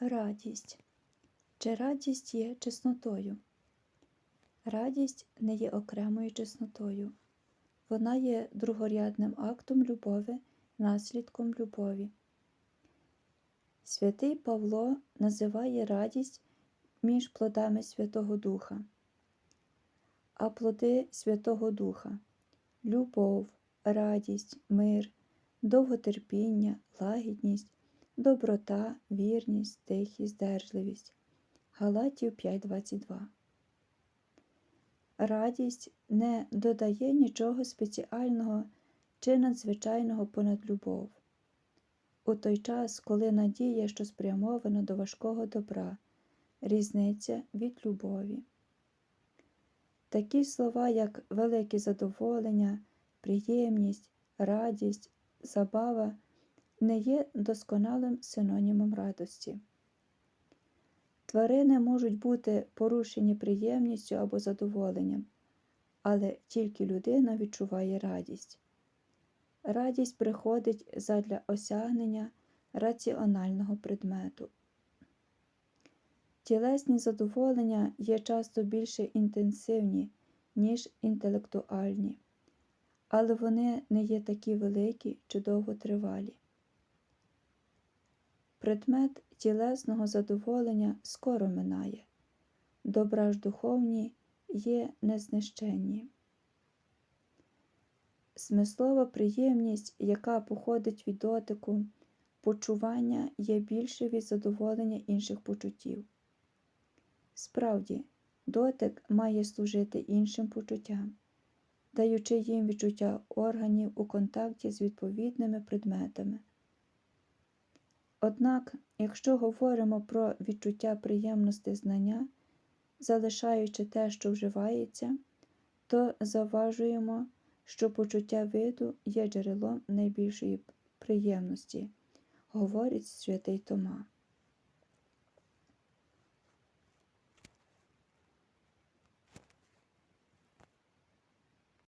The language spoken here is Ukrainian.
Радість. Чи радість є чеснотою? Радість не є окремою чеснотою. Вона є другорядним актом любові, наслідком любові. Святий Павло називає радість між плодами Святого Духа. А плоди Святого Духа любов, радість, мир, довготерпіння, лагідність, доброта, вірність, тихість, здержливість. Галатів 5.22 Радість не додає нічого спеціального чи надзвичайного понад любов. У той час, коли надія, що спрямована до важкого добра, різниця від любові. Такі слова, як велике задоволення, приємність, радість, забава, не є досконалим синонімом радості. Тварини можуть бути порушені приємністю або задоволенням, але тільки людина відчуває радість. Радість приходить задля осягнення раціонального предмету. Тілесні задоволення є часто більше інтенсивні, ніж інтелектуальні, але вони не є такі великі чи довготривалі. Предмет тілесного задоволення скоро минає, добра ж духовні є незнищенні. Смислова приємність, яка походить від дотику, почування є більше від задоволення інших почуттів. Справді, дотик має служити іншим почуттям, даючи їм відчуття органів у контакті з відповідними предметами. Однак, якщо говоримо про відчуття приємності знання, залишаючи те, що вживається, то заважуємо, що почуття виду є джерелом найбільшої приємності, говорить святий Тома.